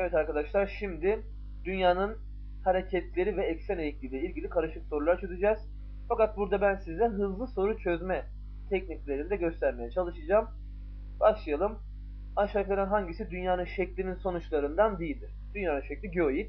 Evet arkadaşlar şimdi dünyanın hareketleri ve eksen eğikliği ile ilgili karışık sorular çözeceğiz. Fakat burada ben size hızlı soru çözme tekniklerini de göstermeye çalışacağım. Başlayalım. Aşağıdakilerden hangisi dünyanın şeklinin sonuçlarından değildir? Dünyanın şekli geoid.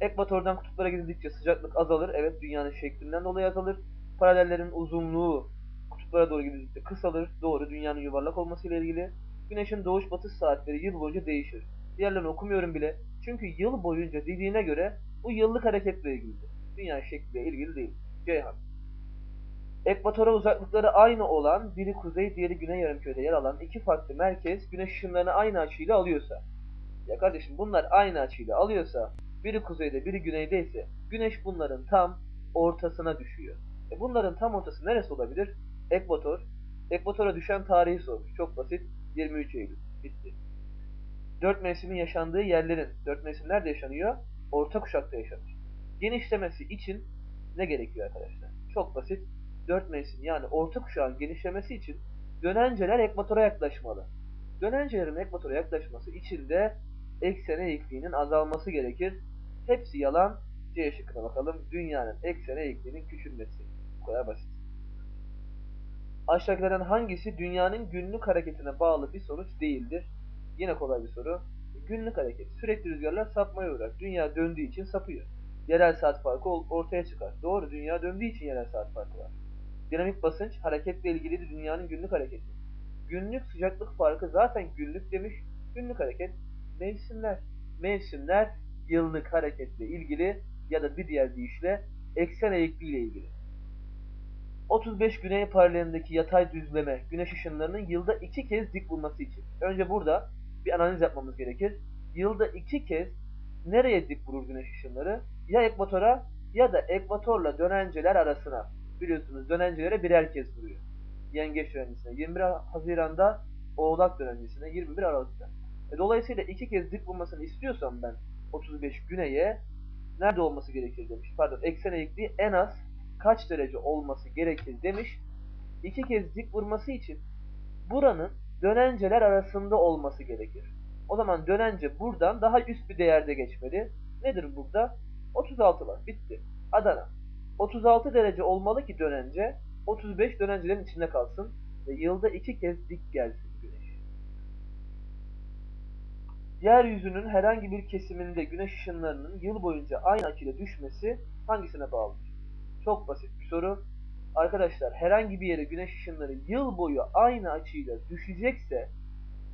Ekvatordan kutuplara gidildikçe sıcaklık azalır. Evet dünyanın şeklinden dolayı azalır. Paralellerin uzunluğu kutuplara doğru gidildikçe kısalır. Doğru dünyanın yuvarlak olmasıyla ilgili. Güneşin doğuş batış saatleri yıl boyunca değişir. Diğerlerini okumuyorum bile. Çünkü yıl boyunca dediğine göre bu yıllık hareketle ilgilidir. Dünya şekliyle ilgili değil. Ceyhan. Ekvatora uzaklıkları aynı olan, biri kuzey, diğeri güney yarımkürede yer alan iki farklı merkez güneş ışınlarını aynı açıyla alıyorsa. Ya kardeşim bunlar aynı açıyla alıyorsa, biri kuzeyde, biri güneyde ise güneş bunların tam ortasına düşüyor. E bunların tam ortası neresi olabilir? Ekvator. Ekvatora düşen tarihi sormuş. Çok basit. 23 Eylül. Bitti. Dört mevsimin yaşandığı yerlerin, dört mevsim nerede yaşanıyor? Orta kuşakta yaşanır. Genişlemesi için ne gerekiyor arkadaşlar? Çok basit. Dört mevsim yani orta kuşağın genişlemesi için dönenceler ekvatora yaklaşmalı. Dönencelerin ekvatora yaklaşması için de eksen eğikliğinin azalması gerekir. Hepsi yalan. C şıkkına bakalım. Dünyanın eksen eğikliğinin küçülmesi. Bu kadar basit. Aşağıdakilerden hangisi dünyanın günlük hareketine bağlı bir sonuç değildir? Yine kolay bir soru. Günlük hareket. Sürekli rüzgarlar sapmaya uğrar. Dünya döndüğü için sapıyor. Yerel saat farkı ortaya çıkar. Doğru, dünya döndüğü için yerel saat farkı var. Dinamik basınç, hareketle ilgili dünyanın günlük hareketi. Günlük sıcaklık farkı zaten günlük demiş. Günlük hareket, mevsimler. Mevsimler, yıllık hareketle ilgili ya da bir diğer deyişle eksen eğikliği ile ilgili. 35 güney paralelindeki yatay düzleme güneş ışınlarının yılda iki kez dik vurması için. Önce burada bir analiz yapmamız gerekir. Yılda iki kez nereye dik vurur güneş ışınları? Ya ekvatora ya da ekvatorla dönenceler arasına. Biliyorsunuz dönencelere birer kez vuruyor. Yengeç dönencesine 21 Haziran'da Oğlak dönencesine 21 Aralık'ta. E, dolayısıyla iki kez dik vurmasını istiyorsam ben 35 güneye nerede olması gerekir demiş. Pardon eksen eğikliği en az kaç derece olması gerekir demiş. İki kez dik vurması için buranın dönenceler arasında olması gerekir. O zaman dönence buradan daha üst bir değerde geçmeli. Nedir burada? 36 var. Bitti. Adana. 36 derece olmalı ki dönence 35 dönencelerin içinde kalsın ve yılda iki kez dik gelsin güneş. Yeryüzünün herhangi bir kesiminde güneş ışınlarının yıl boyunca aynı açıyla düşmesi hangisine bağlıdır? Çok basit bir soru. Arkadaşlar herhangi bir yere güneş ışınları yıl boyu aynı açıyla düşecekse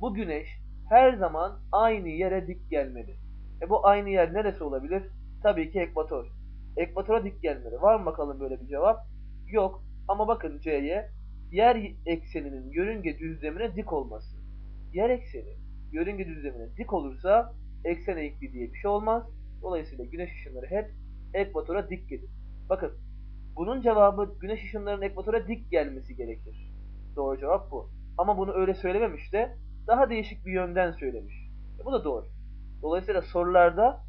bu güneş her zaman aynı yere dik gelmeli. E bu aynı yer neresi olabilir? Tabii ki ekvator. Ekvatora dik gelmeli. Var mı bakalım böyle bir cevap? Yok. Ama bakın C'ye yer ekseninin yörünge düzlemine dik olması. Yer ekseni yörünge düzlemine dik olursa eksen eğikliği diye bir şey olmaz. Dolayısıyla güneş ışınları hep ekvatora dik gelir. Bakın bunun cevabı güneş ışınlarının ekvatora dik gelmesi gerekir. Doğru cevap bu. Ama bunu öyle söylememiş de daha değişik bir yönden söylemiş. E bu da doğru. Dolayısıyla sorularda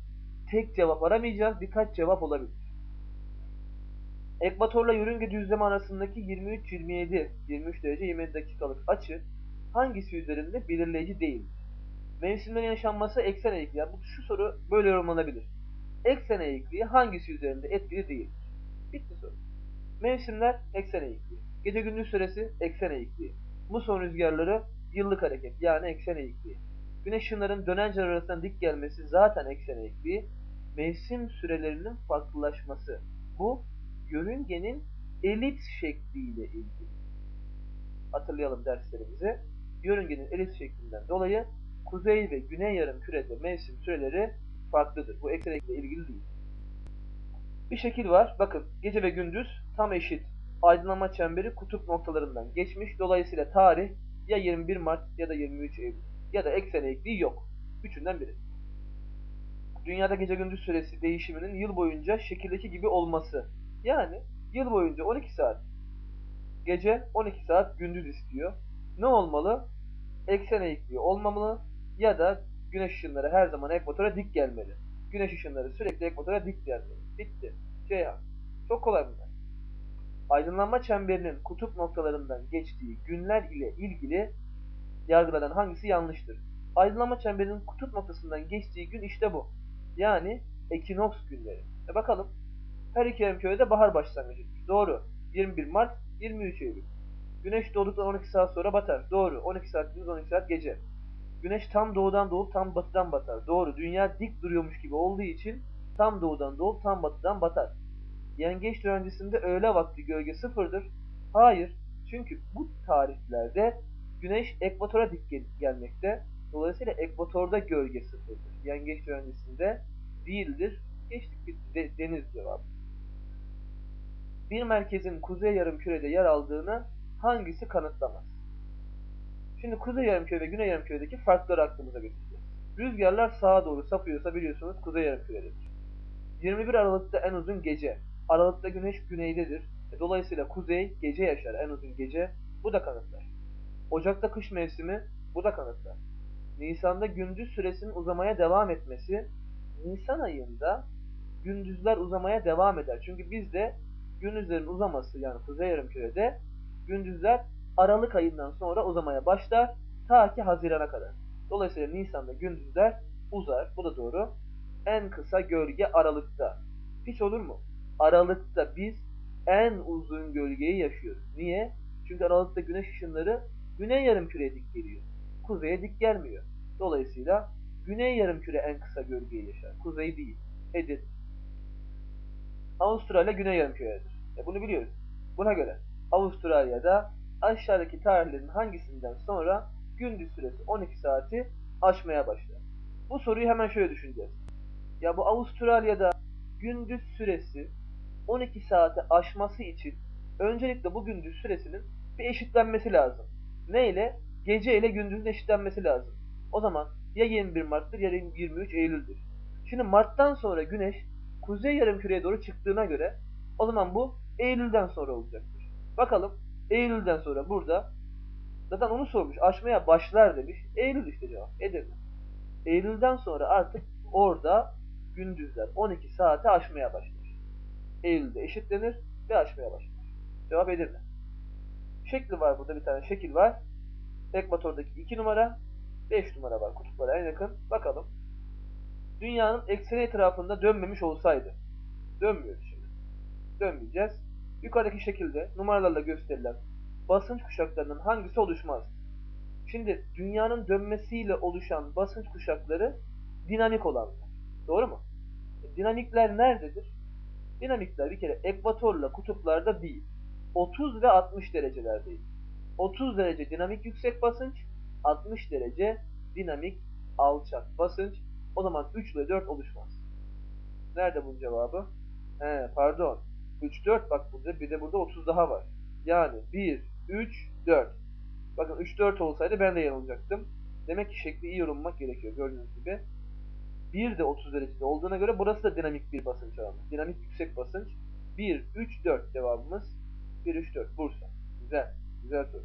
tek cevap aramayacağız. Birkaç cevap olabilir. Ekvatorla yörünge düzlemi arasındaki 23-27, 23 derece 27 dakikalık açı hangisi üzerinde belirleyici değildir? Mevsimlerin yaşanması eksen eğikliği. Yani bu, şu soru böyle yorumlanabilir. Eksen eğikliği hangisi üzerinde etkili değildir? Bitti soru. Mevsimler eksen eğikliği. Gece gündüz süresi eksen eğikliği. Muson rüzgarları yıllık hareket yani eksen eğikliği. Güneş ışınların dönenceler arasından dik gelmesi zaten eksen eğikliği. Mevsim sürelerinin farklılaşması. Bu yörüngenin elips şekliyle ilgili. Hatırlayalım derslerimizi. Yörüngenin elips şeklinden dolayı kuzey ve güney yarım kürede mevsim süreleri farklıdır. Bu eksen eğikliğiyle ilgili değil. Bir şekil var. Bakın gece ve gündüz tam eşit. Aydınlanma çemberi kutup noktalarından geçmiş. Dolayısıyla tarih ya 21 Mart ya da 23 Eylül. Ya da eksen eğikliği yok. Üçünden biri. Dünyada gece gündüz süresi değişiminin yıl boyunca şekildeki gibi olması. Yani yıl boyunca 12 saat gece 12 saat gündüz istiyor. Ne olmalı? Eksen eğikliği olmamalı ya da güneş ışınları her zaman ekvatora dik gelmeli. Güneş ışınları sürekli ekvatora dik gelmeli. Bitti. Ceyhan. Çok kolay bunlar. Aydınlanma çemberinin kutup noktalarından geçtiği günler ile ilgili yargılanan hangisi yanlıştır? Aydınlanma çemberinin kutup noktasından geçtiği gün işte bu. Yani ekinoks günleri. E bakalım. Her iki yarımkürede bahar başlangıcıdır. Doğru. 21 Mart, 23 Eylül. Güneş doğduktan 12 saat sonra batar. Doğru. 12 saat gündüz, 12 saat gece. Güneş tam doğudan doğup tam batıdan batar. Doğru. Dünya dik duruyormuş gibi olduğu için tam doğudan doğup tam batıdan batar. Yengeç öncesinde öğle vakti gölge sıfırdır. Hayır. Çünkü bu tarihlerde güneş ekvatora dik gel- gelmekte. Dolayısıyla ekvatorda gölge sıfırdır. Yengeç öncesinde değildir. Geçtik bitti. De- deniz cevabı. Bir merkezin kuzey yarımkürede yer aldığını hangisi kanıtlamaz? Şimdi kuzey yarımküre ve güney yarımküredeki farkları aklımıza getireceğiz. Rüzgarlar sağa doğru sapıyorsa biliyorsunuz kuzey yarımkürededir. 21 Aralık'ta en uzun gece. Aralık'ta güneş güneydedir. E, Dolayısıyla kuzey gece yaşar en uzun gece. Bu da kanıtlar. Ocak'ta kış mevsimi bu da kanıtlar. Nisan'da gündüz süresinin uzamaya devam etmesi Nisan ayında gündüzler uzamaya devam eder. Çünkü bizde gündüzlerin uzaması yani kuzey yarımkürede gündüzler Aralık ayından sonra uzamaya başlar ta ki Haziran'a kadar. Dolayısıyla Nisan'da gündüzler uzar. Bu da doğru. En kısa gölge Aralık'ta. Hiç olur mu? Aralık'ta biz en uzun gölgeyi yaşıyoruz. Niye? Çünkü Aralık'ta güneş ışınları güney yarımküreye dik geliyor. Kuzeye dik gelmiyor. Dolayısıyla güney yarımküre en kısa gölgeyi yaşar. Kuzey değil. Edir. Avustralya güney yarımküredir. E bunu biliyoruz. Buna göre Avustralya'da aşağıdaki tarihlerin hangisinden sonra gündüz süresi 12 saati aşmaya başlar? Bu soruyu hemen şöyle düşüneceğiz. Ya bu Avustralya'da gündüz süresi 12 saate aşması için öncelikle bu gündüz süresinin bir eşitlenmesi lazım. Ne ile? Gece ile gündüzün eşitlenmesi lazım. O zaman ya 21 Mart'tır ya 23 Eylül'dür. Şimdi Mart'tan sonra güneş kuzey yarımküreye doğru çıktığına göre o zaman bu Eylül'den sonra olacaktır. Bakalım Eylül'den sonra burada zaten onu sormuş. Aşmaya başlar demiş. Eylül işte cevap. Edirne. Eylül'den sonra artık orada gündüzler 12 saate aşmaya başlar. Eylül'de eşitlenir ve aşmaya başlar. Cevap Edirne. Şekli var burada bir tane şekil var. Ekvatordaki 2 numara, 5 numara var kutuplara en yakın. Bakalım. Dünyanın ekseni etrafında dönmemiş olsaydı. Dönmüyor şimdi. Dönmeyeceğiz. Yukarıdaki şekilde numaralarla gösterilen basınç kuşaklarının hangisi oluşmaz? Şimdi dünyanın dönmesiyle oluşan basınç kuşakları dinamik olanlar. Doğru mu? E, dinamikler nerededir? Dinamikler bir kere ekvatorla kutuplarda değil. 30 ve 60 derecelerdeyiz. 30 derece dinamik yüksek basınç, 60 derece dinamik alçak basınç. O zaman 3 ile 4 oluşmaz. Nerede bunun cevabı? He, pardon. 3, 4 bak burada bir de burada 30 daha var. Yani 1, 3, 4. Bakın 3, 4 olsaydı ben de yanılacaktım. Demek ki şekli iyi yorumlamak gerekiyor gördüğünüz gibi. 1 de 30 derecede olduğuna göre burası da dinamik bir basınç alanı. Dinamik yüksek basınç. 1, 3, 4 cevabımız. 1, 3, 4 Bursa. Güzel. Güzel soru.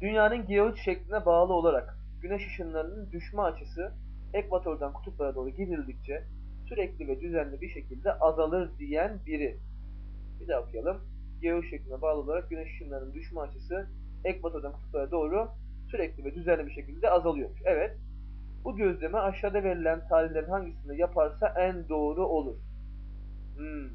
Dünyanın geoid şekline bağlı olarak güneş ışınlarının düşme açısı ekvatordan kutuplara doğru gidildikçe sürekli ve düzenli bir şekilde azalır diyen biri. Bir daha okuyalım. Geoid şekline bağlı olarak güneş ışınlarının düşme açısı ekvatordan kutuplara doğru sürekli ve düzenli bir şekilde azalıyormuş. Evet. Bu gözleme aşağıda verilen tarihlerin hangisinde yaparsa en doğru olur. Hmm.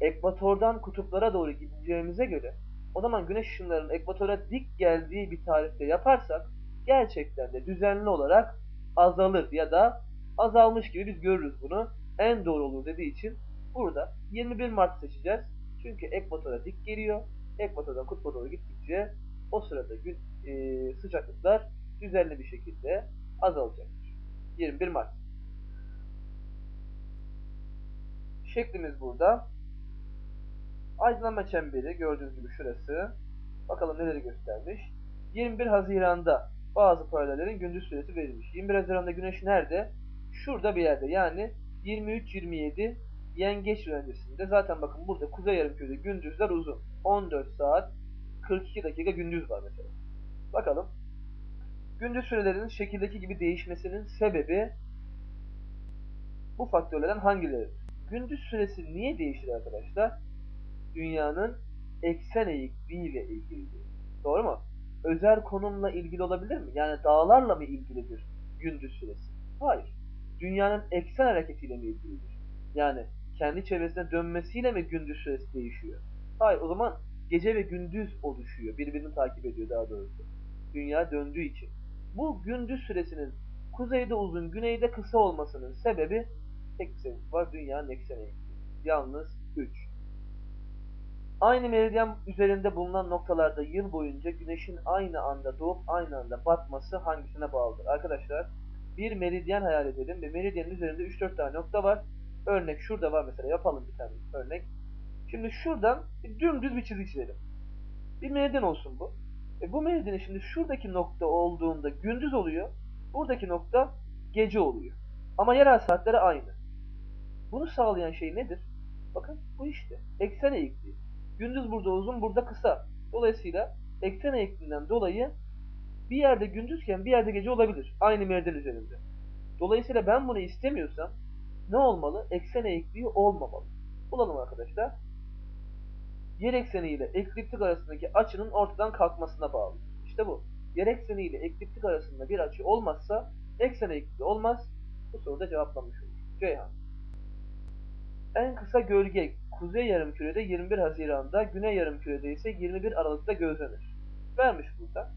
Ekvatordan kutuplara doğru gideceğimize göre o zaman güneş ışınlarının ekvatora dik geldiği bir tarihte yaparsak gerçekten de düzenli olarak azalır ya da azalmış gibi biz görürüz bunu. En doğru olur dediği için burada 21 Mart seçeceğiz. Çünkü ekvatora dik geliyor. Ekvatordan kutba doğru gittikçe o sırada gün, e, sıcaklıklar düzenli bir şekilde azalacaktır. 21 Mart. Şeklimiz burada. Aydınlanma çemberi gördüğünüz gibi şurası. Bakalım neleri göstermiş. 21 Haziran'da bazı paralellerin gündüz süresi verilmiş. 21 Haziran'da güneş nerede? Şurada bir yerde. Yani 23-27 yengeç öncesinde. Zaten bakın burada kuzey yarımkürede gündüzler uzun. 14 saat 42 dakika gündüz var mesela. Bakalım. Gündüz sürelerinin şekildeki gibi değişmesinin sebebi bu faktörlerden hangileridir? Gündüz süresi niye değişir arkadaşlar? Dünyanın eksen eğikliği ile ilgilidir. Doğru mu? özel konumla ilgili olabilir mi? Yani dağlarla mı ilgilidir gündüz süresi? Hayır. Dünyanın eksen hareketiyle mi ilgilidir? Yani kendi çevresine dönmesiyle mi gündüz süresi değişiyor? Hayır. O zaman gece ve gündüz oluşuyor. Birbirini takip ediyor daha doğrusu. Dünya döndüğü için. Bu gündüz süresinin kuzeyde uzun, güneyde kısa olmasının sebebi tek bir sebep var. Dünyanın ekseni. Yalnız 3. Aynı meridyen üzerinde bulunan noktalarda yıl boyunca güneşin aynı anda doğup aynı anda batması hangisine bağlıdır? Arkadaşlar bir meridyen hayal edelim ve meridyenin üzerinde 3-4 tane nokta var. Örnek şurada var mesela yapalım bir tane örnek. Şimdi şuradan bir dümdüz bir çizgi çizelim. Bir meridyen olsun bu. E bu meridyenin şimdi şuradaki nokta olduğunda gündüz oluyor. Buradaki nokta gece oluyor. Ama yerel saatleri aynı. Bunu sağlayan şey nedir? Bakın bu işte. Eksen eğikliği. Gündüz burada uzun, burada kısa. Dolayısıyla eksen eğikliğinden dolayı bir yerde gündüzken bir yerde gece olabilir. Aynı meridyen üzerinde. Dolayısıyla ben bunu istemiyorsam ne olmalı? Eksen eğikliği olmamalı. Bulalım arkadaşlar. Yer ekseni ile ekliptik arasındaki açının ortadan kalkmasına bağlı. İşte bu. Yer ekseni ile ekliptik arasında bir açı olmazsa eksen eğikliği olmaz. Bu soruda cevaplanmış olur. Ceyhan. En kısa gölge kuzey yarımkürede 21 Haziran'da, güney yarımkürede ise 21 Aralık'ta gözlenir. Vermiş burada.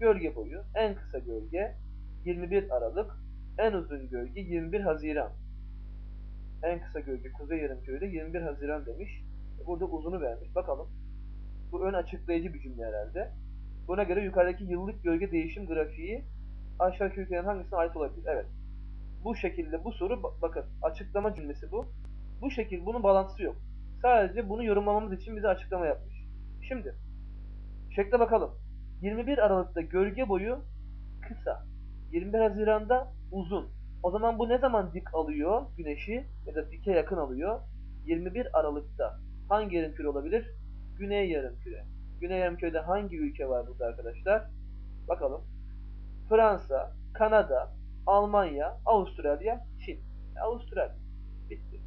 Gölge boyu en kısa gölge 21 Aralık, en uzun gölge 21 Haziran. En kısa gölge kuzey yarımkürede 21 Haziran demiş. Burada uzunu vermiş. Bakalım. Bu ön açıklayıcı bir cümle herhalde. Buna göre yukarıdaki yıllık gölge değişim grafiği aşağıdaki ülkelerin hangisine ait olabilir? Evet. Bu şekilde bu soru bakın açıklama cümlesi bu. Bu şekil bunun bağlantısı yok. Sadece bunu yorumlamamız için bize açıklama yapmış. Şimdi şekle bakalım. 21 Aralık'ta gölge boyu kısa. 21 Haziran'da uzun. O zaman bu ne zaman dik alıyor güneşi ya da dike yakın alıyor? 21 Aralık'ta. Hangi yarımküre olabilir? Güney yarımküre. Güney yarımkürede hangi ülke var burada arkadaşlar? Bakalım. Fransa, Kanada, Almanya, Avustralya, Çin. Avustralya. Bitti.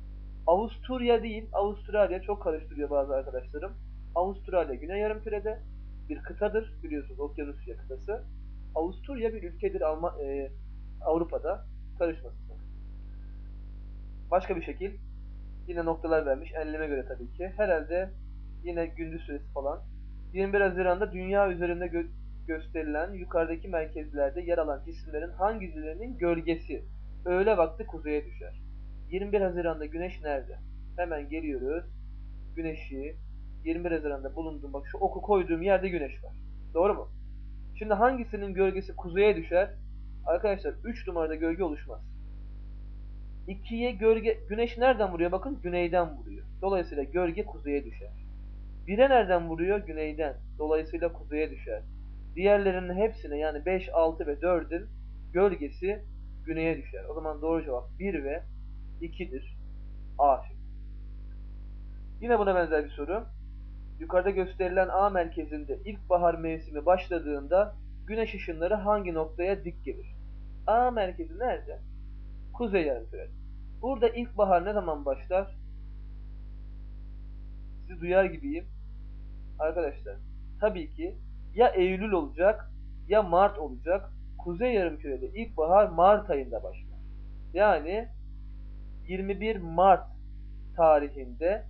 Avusturya değil, Avustralya çok karıştırıyor bazı arkadaşlarım. Avustralya Güney Yarımküre'de bir kıtadır biliyorsunuz Okyanusya kıtası. Avusturya bir ülkedir Alman e, Avrupa'da karışmasın. Başka bir şekil yine noktalar vermiş enleme göre tabii ki. Herhalde yine gündüz süresi falan. 21 Haziran'da dünya üzerinde gö gösterilen yukarıdaki merkezlerde yer alan cisimlerin hangilerinin gölgesi öğle vakti kuzeye düşer. 21 Haziran'da güneş nerede? Hemen geliyoruz. Güneşi 21 Haziran'da bulundum. Bak şu oku koyduğum yerde güneş var. Doğru mu? Şimdi hangisinin gölgesi kuzeye düşer? Arkadaşlar 3 numarada gölge oluşmaz. 2'ye gölge güneş nereden vuruyor? Bakın güneyden vuruyor. Dolayısıyla gölge kuzeye düşer. 1'e nereden vuruyor? Güneyden. Dolayısıyla kuzeye düşer. Diğerlerinin hepsine yani 5, 6 ve 4'ün gölgesi güneye düşer. O zaman doğru cevap 1 ve 2'dir. A. Yine buna benzer bir soru. Yukarıda gösterilen A merkezinde ilkbahar mevsimi başladığında güneş ışınları hangi noktaya dik gelir? A merkezi nerede? Kuzey yarımkürede. Burada ilkbahar ne zaman başlar? Sizi duyar gibiyim. Arkadaşlar, tabii ki ya Eylül olacak ya Mart olacak. Kuzey yarımkürede ilkbahar Mart ayında başlar. Yani 21 Mart tarihinde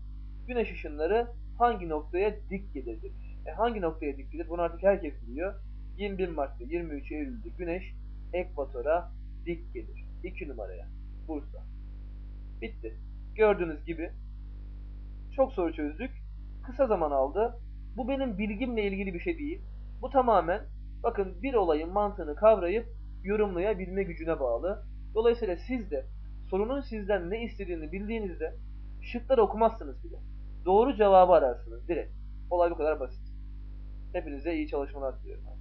güneş ışınları hangi noktaya dik gelir demiş. E hangi noktaya dik gelir? Bunu artık herkes biliyor. 21 Mart ve 23 Eylül'de güneş ekvatora dik gelir. 2 numaraya. Bursa. Bitti. Gördüğünüz gibi çok soru çözdük. Kısa zaman aldı. Bu benim bilgimle ilgili bir şey değil. Bu tamamen bakın bir olayın mantığını kavrayıp yorumlayabilme gücüne bağlı. Dolayısıyla siz de sorunun sizden ne istediğini bildiğinizde şıkları okumazsınız bile. Doğru cevabı ararsınız direkt. Olay bu kadar basit. Hepinize iyi çalışmalar diliyorum.